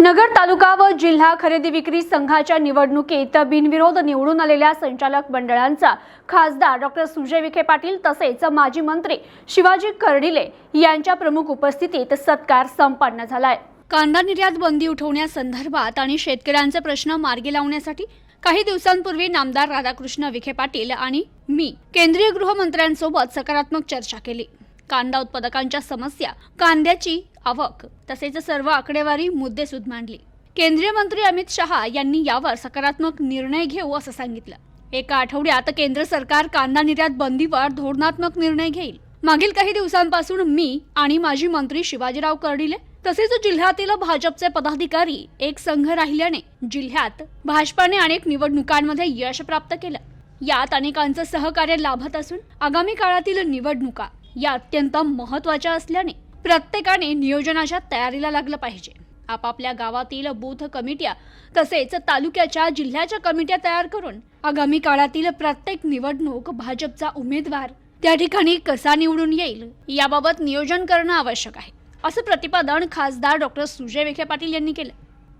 नगर तालुका व जिल्हा खरेदी विक्री संघाच्या निवडणुकीत बिनविरोध निवडून आलेल्या संचालक मंडळांचा खासदार डॉक्टर सुजय विखे पाटील तसेच माजी मंत्री शिवाजी कर्डिले यांच्या प्रमुख उपस्थितीत सत्कार संपन्न झालाय. कांदा निर्यात बंदी उठवण्यासंदर्भात आणि शेतकऱ्यांचे प्रश्न मार्गी लावण्यासाठी काही दिवसांपूर्वी नामदार राधाकृष्ण विखे पाटील आणि मी केंद्रीय गृहमंत्र्यांसोबत सकारात्मक चर्चा केली. कांदा उत्पादकांच्या समस्या कांद्याची आवक. तसेच सर्व आकडेवारी मुद्देसूद मांडली. केंद्रीय मंत्री अमित शहा यांनी यावर सकारात्मक निर्णय घेऊ असं सांगितलं. एका आठवड्यात केंद्र सरकार कांदा निर्यात बंदीवर धोरणात्मक निर्णय घेईल. मागील काही दिवसांपासून मी आणि माजी मंत्री शिवाजीराव कर्डिले तसेच जिल्ह्यातील भाजपचे पदाधिकारी एक संघ राहिल्याने जिल्ह्यात भाजपाने अनेक निवडणुकांमध्ये यश प्राप्त केलं. यात अनेकांचं सहकार्य लाभत असून आगामी काळातील निवडणुका या अत्यंत महत्त्वाच्या असल्याने प्रत्येकाने नियोजनाच्या तयारीला लागलं पाहिजे. आपापल्या गावातील बूथ कमिट्या तसेच तालुक्याच्या जिल्ह्याच्या कमिट्या तयार करून आगामी काळातील प्रत्येक निवडणूक भाजपचा उमेदवार त्या ठिकाणी कसा निवडून येईल याबाबत नियोजन करणं आवश्यक आहे असं प्रतिपादन खासदार डॉक्टर सुजय विखे पाटील यांनी केलं.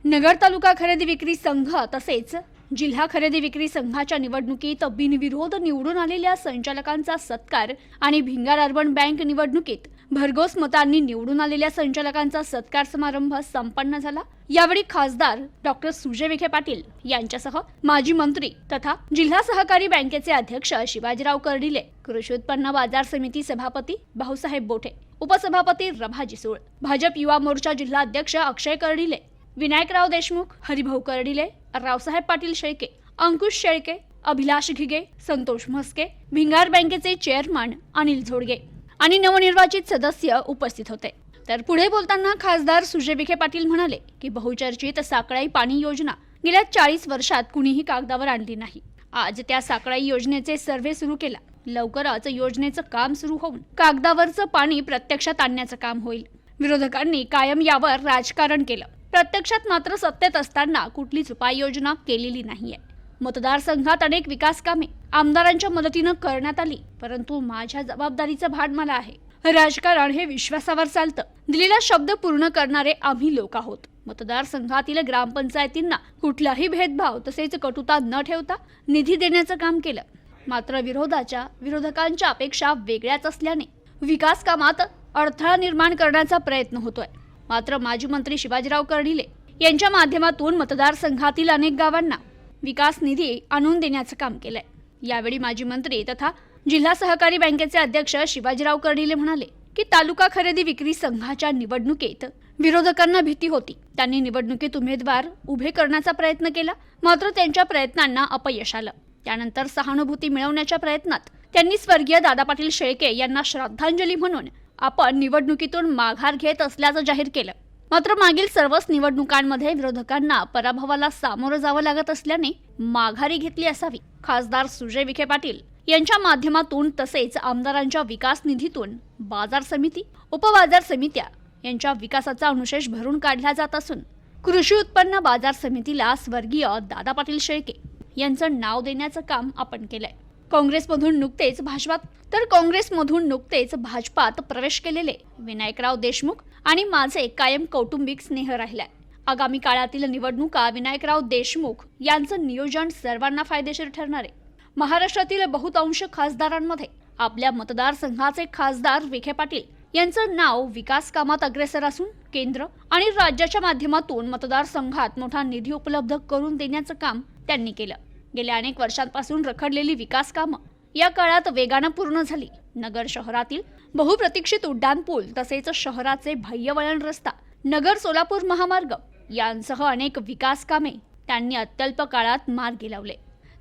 नगर तालुका खरेदी विक्री संघ तसेच जिल्हा खरेदी विक्री संघाच्या निवडणुकीत बिनविरोध निवडून आलेल्या संचालकांचा सत्कार आणि भिंगार अर्बन बँक निवडणुकीत भरघोस मतांनी निवडून आलेल्या संचालकांचा सत्कार समारंभ संपन्न झाला. यावेळी खासदार डॉक्टर सुजय विखे पाटील यांच्यासह माजी मंत्री तथा जिल्हा सहकारी बँकेचे अध्यक्ष शिवाजीराव कर्डिले कृषी उत्पन्न बाजार समिती सभापती भाऊसाहेब बोठे उपसभापती रभा जिसूळ भाजप युवा मोर्चा जिल्हा अध्यक्ष अक्षय कर्डिले विनायकराव देशमुख हरिभाऊ कर्डिले रावसाहेब पाटील शेळके अंकुश शेळके अभिलाष घिगे संतोष म्हस्के भिंगार बँकेचे चेअरमन अनिल झोडगे आणि नवनिर्वाचित सदस्य उपस्थित होते. तर पुढे बोलताना खासदार सुजय विखे पाटील म्हणाले की बहुचर्चित साकळाई पाणी योजना गेल्या चाळीस वर्षात कुणीही कागदावर आणली नाही. आज त्या साकळाई योजनेचे सर्व्हे सुरू केला. लवकरच योजनेचं काम सुरू होऊन कागदावरचं पाणी प्रत्यक्षात आणण्याचं काम होईल. विरोधकांनी कायम यावर राजकारण केलं. प्रत्यक्षात मात्र सत्तेत असताना कुठलीच उपाययोजना केलेली नाहीये. मतदारसंघात अनेक विकास कामे आमदारांच्या मदतीनं करण्यात आली परंतु माझ्या जबाबदारीचं भान मला आहे. राजकारण हे विश्वासावर चालतं. दिलेला शब्द पूर्ण करणारे आम्ही लोक आहोत. मतदारसंघातील ग्रामपंचायतींना कुठलाही भेदभाव तसेच कटुता न ठेवता निधी देण्याचं काम केलं. मात्र विरोधाच्या विरोधकांच्या अपेक्षा वेगळ्याच असल्याने विकास कामात अडथळा निर्माण करण्याचा प्रयत्न होतोय. मात्र माजी मंत्री शिवाजीराव कर्डिले यांच्या माध्यमातून मतदारसंघातील अनेक गावांना विकास निधी आणून देण्याचं काम केलंय. यावेळी माजी मंत्री तथा जिल्हा सहकारी बँकेचे अध्यक्ष शिवाजीराव कर्डिले म्हणाले की तालुका खरेदी विक्री संघाच्या निवडणुकीत विरोधकांना भीती होती. त्यांनी निवडणुकीत उमेदवार उभे करण्याचा प्रयत्न केला मात्र त्यांच्या प्रयत्नांना अपयश आलं. त्यानंतर सहानुभूती मिळवण्याच्या प्रयत्नात त्यांनी स्वर्गीय दादा पाटील शेळके यांना श्रद्धांजली म्हणून आपण निवडणुकीतून माघार घेत असल्याचं जाहीर केलं. मात्र मागील सर्वच निवडणुकांमध्ये विरोधकांना पराभवाला सामोरं जावं लागत असल्याने माघारी घेतली असावी खासदार सुजय विखे पाटील यांच्या माध्यमातून तसेच आमदारांच्या विकास निधीतून बाजार समिती उपबाजार समित्या यांच्या विकासाचा अनुशेष भरून काढला जात असून कृषी उत्पन्न बाजार समितीला स्वर्गीय दादा पाटील शेळके यांचं नाव देण्याचं काम आपण केलंय. काँग्रेसमधून नुकतेच भाजपात तर काँग्रेसमधून नुकतेच भाजपात प्रवेश केलेले विनायकराव देशमुख आणि माझे कायम कौटुंबिक स्नेह राहिलाय. आगामी काळातील निवडणुका विनायकराव देशमुख यांचं नियोजन सर्वांना फायदेशीर ठरणार आहे. महाराष्ट्रातील बहुतांश खासदारांमध्ये आपल्या मतदारसंघाचे खासदार विखे पाटील यांचं नाव विकास कामात अग्रेसर असून केंद्र आणि राज्याच्या माध्यमातून मतदारसंघात मोठा निधी उपलब्ध करून देण्याचं काम त्यांनी केलं. गेल्या अनेक वर्षांपासून रखडलेली विकास कामं या काळात वेगानं पूर्ण झाली. नगर शहरातील बहुप्रतीक्षित उड्डाण पूल तसेच शहराचे बाह्यवळण रस्ता नगर सोलापूर महामार्ग यांसह अनेक विकास कामे त्यांनी अत्यल्प काळात मार्गी लावले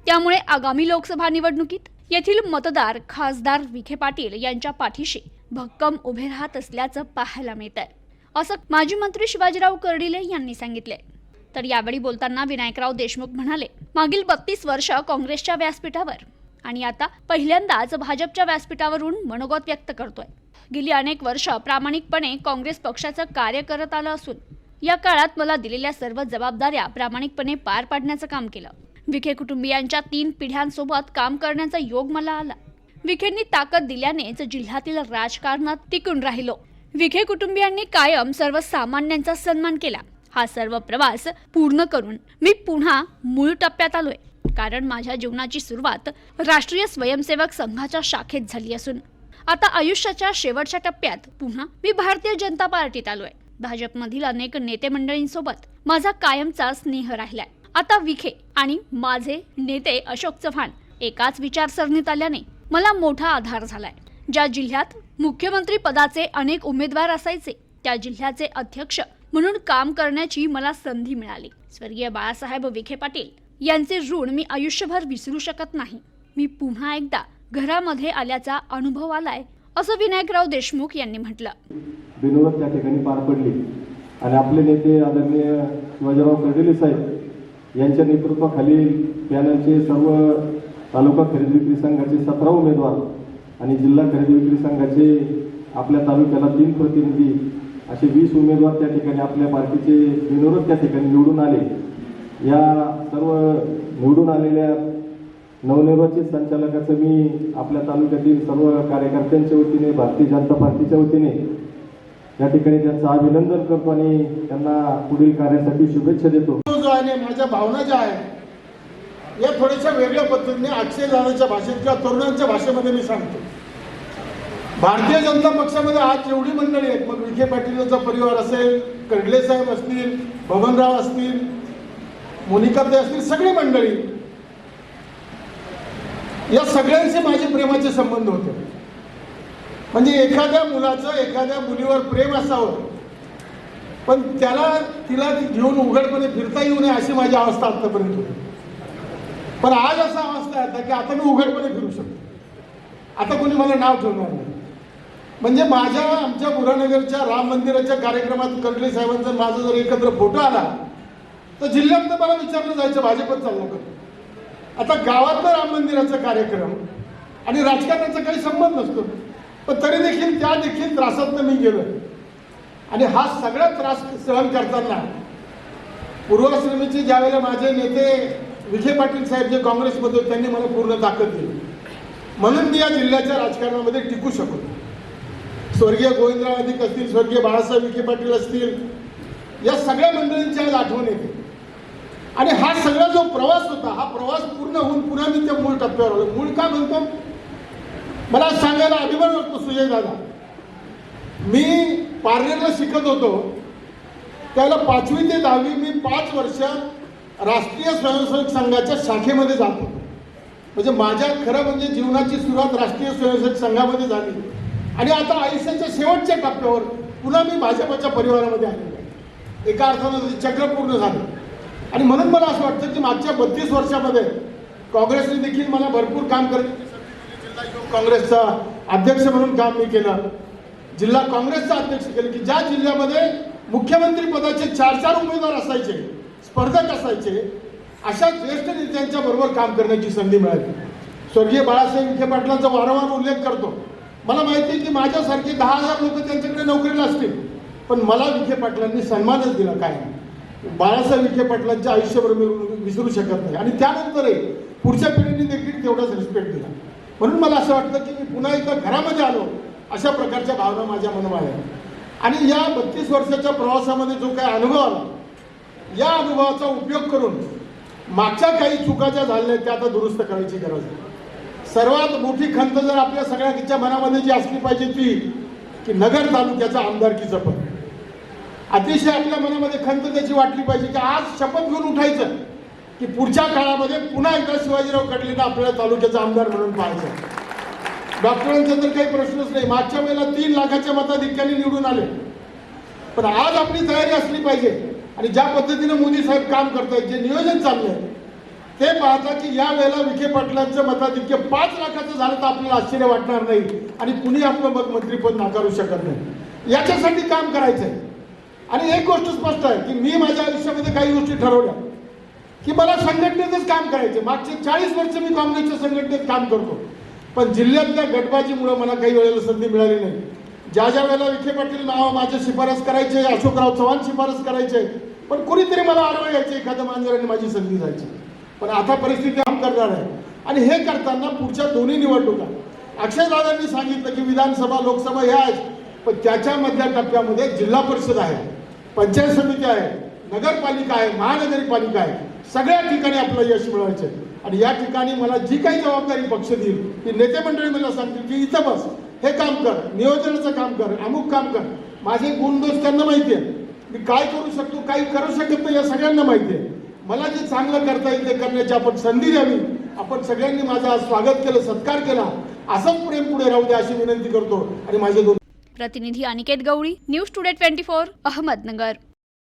त्यामुळे आगामी लोकसभा निवडणुकीत येथील मतदार खासदार विखे पाटील यांच्या पाठीशी भक्कम उभे राहत असल्याचं पाहायला मिळत आहे असं माजी मंत्री शिवाजीराव कर्डिले यांनी सांगितले तर यावेळी बोलताना विनायकराव देशमुख म्हणाले मागील बत्तीस वर्ष काँग्रेसच्या व्यासपीठावर आणि आता पहिल्यांदाच भाजपच्या व्यासपीठावरून मनोगत व्यक्त करतोय. गेली अनेक वर्ष प्रामाणिकपणे काँग्रेस पक्षाचं कार्य करत आलं असून या काळात मला दिलेल्या सर्व जबाबदाऱ्या प्रामाणिकपणे पार पाडण्याचं काम केलं. विखे कुटुंबियांच्या तीन पिढ्यांसोबत काम करण्याचा योग मला आला. विखेंनी ताकद दिल्यानेच जिल्ह्यातील राजकारणात टिकून राहिलो. विखे कुटुंबियांनी कायम सर्वसामान्यांचा सन्मान केला. हा सर्व प्रवास पूर्ण करून मी पुन्हा मूळ टप्प्यात आलोय. कारण माझ्या जीवनाची सुरुवात राष्ट्रीय स्वयंसेवक संघाच्या शाखेत झाली असून आता आयुष्याच्या शेवटच्या टप्प्यात पुन्हा मी भारतीय जनता पार्टीत आलोय. भाजपमधील अनेक नेते मंडळींसोबत माझा कायमचा स्नेह राहिलाय. आता विखे आणि माझे नेते अशोक चव्हाण एकाच विचारसरणीत आल्याने मला मोठा आधार झालाय. ज्या जिल्ह्यात मुख्यमंत्री पदाचे अनेक उमेदवार असायचे त्या जिल्ह्याचे अध्यक्ष म्हणून काम करण्याची मला संधी मिळाली. स्वर्गीय बाळासाहेब विखे पाटील यांचे ऋण मी आयुष्यभर विसरू शकत नाही. मी पुन्हा एकदा घरामध्ये आल्याचा अनुभव आलाय असं विनायकराव देशमुख यांनी म्हटलं. बिनोरत त्या ठिकाणी पार पडली. आणि आपले नेते आदरणीय शिवाजीराव कर्डिले साहेब यांच्या नेतृत्वाखाली पॅनलचे सर्व तालुका खरेदी विक्री संघाचे सतरा उमेदवार आणि जिल्हा खरेदी विक्री संघाचे आपल्या तालुक्याला तीन प्रतिनिधी असे वीस उमेदवार त्या ठिकाणी आपल्या पार्टीचे बिनोरत त्या ठिकाणी निवडून आले. या सर्व निवडून आलेल्या नवनिर्वाचित संचालकाचं मी आपल्या तालुक्यातील सर्व कार्यकर्त्यांच्या वतीने भारतीय जनता पार्टीच्या वतीने या ठिकाणी त्यांचं अभिनंदन करतो आणि त्यांना पुढील कार्यासाठी शुभेच्छा देतो. जो आहे माझ्या भावना ज्या आहेत या थोड्याशा वेगळ्या पद्धतीने आठशे जणांच्या भाषेत किंवा तरुणांच्या भाषेमध्ये मी सांगतो. भारतीय जनता पक्षामध्ये आज जेवढी मंडळी आहेत मग विखे पाटीलचा परिवार असेल कर्डले साहेब असतील बबनराव असतील मोनिकाते असतील सगळी मंडळी. या सगळ्यांचे माझे प्रेमाचे संबंध होते. म्हणजे एखाद्या मुलाचं एखाद्या मुलीवर प्रेम असावं पण त्याला तिला ती घेऊन उघडपणे फिरता येऊ नये अशी माझी अवस्था आतापर्यंत होती. पण आज असा अवस्था आहे की आता मी उघडपणे फिरू शकतो. आता कोणी मला नाव ठेवणार नाही. म्हणजे माझ्या आमच्या बुरानगरच्या राम मंदिराच्या कार्यक्रमात कर्डले साहेबांचा माझा जर एकत्र फोटो आला तर जिल्ह्यात मला विचारलं जायचं भाजपच चालू कर आता गावातलं राम मंदिराचा कार्यक्रम आणि राजकारणाचा काही संबंध नसतो. पण तरी देखील त्या देखील त्रासातनं मी गेलो आणि हा सगळा त्रास सहन करताना पूर्वाश्रमीचे ज्यावेळेला माझे नेते विजय पाटील साहेब जे काँग्रेसमध्ये त्यांनी मला पूर्ण ताकद दिली. म्हणून मी या जिल्ह्याच्या राजकारणामध्ये टिकू शकतो स्वर्गीय गोविंदराव अधिक असतील स्वर्गीय बाळासाहेब विखे पाटील असतील. या सगळ्या मंडळींची आज आठवण येते. आणि हा सगळा जो प्रवास होता हा प्रवास पूर्ण होऊन पुन्हा मी त्या मूळ टप्प्यावर आलो. मूळ का म्हणतो? मला सांगायला अभिमान वाटतो सुजय दादा. मी पार्लरला शिकत होतो. त्याला पाचवी ते दहावी मी पाच वर्ष राष्ट्रीय स्वयंसेवक संघाच्या शाखेमध्ये जात होतो. म्हणजे माझ्या खरं म्हणजे जीवनाची सुरुवात राष्ट्रीय स्वयंसेवक संघामध्ये झाली. आणि आता आयुष्याच्या शेवटच्या टप्प्यावर पुन्हा मी भाजपच्या परिवारामध्ये आलेलो आहे. एका अर्थानं चक्र पूर्ण झालं. आणि म्हणून मला असं वाटतं की मागच्या बत्तीस वर्षामध्ये काँग्रेसने देखील मला भरपूर काम करत जिल्हा काँग्रेसचा अध्यक्ष म्हणून काम मी केलं. जिल्हा काँग्रेसचा अध्यक्ष केलं की ज्या जिल्ह्यामध्ये मुख्यमंत्री पदाचे चार चार उमेदवार असायचे स्पर्धक असायचे अशा ज्येष्ठ नेत्यांच्या बरोबर काम करण्याची संधी मिळाली. स्वर्गीय बाळासाहेब विखे पाटलांचा वारंवार उल्लेख करतो. मला माहिती आहे की माझ्यासारखे दहा हजार लोक त्यांच्याकडे नोकरीला असतील. पण मला विखे पाटलांनी सन्मानच दिला काय बाळासाहेब विखे पाटलांच्या आयुष्यभर मी विसरू शकत नाही. आणि त्यानंतरही पुढच्या पिढीने देखील तेवढाच रिस्पेक्ट दिला. म्हणून मला असं वाटतं की मी पुन्हा एकदा घरामध्ये आलो अशा प्रकारच्या भावना माझ्या मनामध्ये आणि या बत्तीस वर्षाच्या प्रवासामध्ये जो काही अनुभव आला या अनुभवाचा उपयोग करून मागच्या काही चुका ज्या झालेल्या आहेत त्या आता दुरुस्त करायची गरज आहे. सर्वात मोठी खंत जर आपल्या सगळ्यांच्या मनामध्ये जी असली पाहिजे ती की नगर तालुक्याचा आमदारकीचं पद अतिशय आपल्या मनामध्ये खंत त्याची वाटली पाहिजे की आज शपथ घेऊन उठायचं की पुढच्या काळामध्ये पुन्हा एकदा शिवाजीराव कडलेला आपल्या तालुक्याचा आमदार म्हणून पाहायचं. डॉक्टरांचा तर काही प्रश्नच नाही. मागच्या वेळेला तीन लाखाच्या मताधिक्याने निवडून आले. पण आज आपली तयारी असली पाहिजे. आणि ज्या पद्धतीनं मोदी साहेब काम करतायत जे नियोजन चाललंय ते पाहता की या वेळेला विखे पाटलांचं मताधिक्य पाच लाखाचं झालं तर आपल्याला आश्चर्य वाटणार नाही. आणि कुणी आपलं मग मंत्रीपद नाकारू शकत नाही. याच्यासाठी काम करायचंय. आणि एक गोष्ट स्पष्ट आहे की मी माझ्या आयुष्यामध्ये काही गोष्टी ठरवल्या. की मला संघटनेतच काम करायचे मागचे चाळीस वर्ष मी काँग्रेसच्या संघटनेत काम करतो. पण जिल्ह्यातल्या गटबाजीमुळे मला काही वेळेला संधी मिळाली नाही. ज्या ज्या वेळेला विखे पाटील नाव माझे शिफारस करायचे अशोकराव चव्हाण शिफारस करायचे पण कुणीतरी मला आडवं यायचे एखाद्या मांजराने माझी संधी जायची. पण आता परिस्थिती हम करणार आहे. आणि हे करताना पुढच्या दोन्ही निवडणुका. अक्षयदादांनी सांगितलं की विधानसभा लोकसभा ह्या आहेत पण त्याच्यामधल्या टप्प्यामध्ये जिल्हा परिषद आहे पंचायत समिती आहे नगरपालिका आहे महानगरपालिका आहे. सगळ्या ठिकाणी आपलं यश मिळवायचं आहे. आणि या ठिकाणी मला जी काही जबाबदारी पक्ष देईल ती नेते मंडळी मला सांगतील की इथं बस हे काम कर नियोजनाचं काम कर अमुक काम कर. माझे गुणदोष त्यांना माहिती आहे. मी काय करू शकतो काही करू शकत नाही या सगळ्यांना माहिती आहे. मला जे चांगलं करता येईल ते करण्याची आपण संधी द्यावी. आपण सगळ्यांनी माझा स्वागत केलं सत्कार केला. असंच प्रेम पुढे राहू द्या अशी विनंती करतो. आणि माझे दोन प्रतिनिधी Aniket Gawali News Today twenty four Ahmednagar.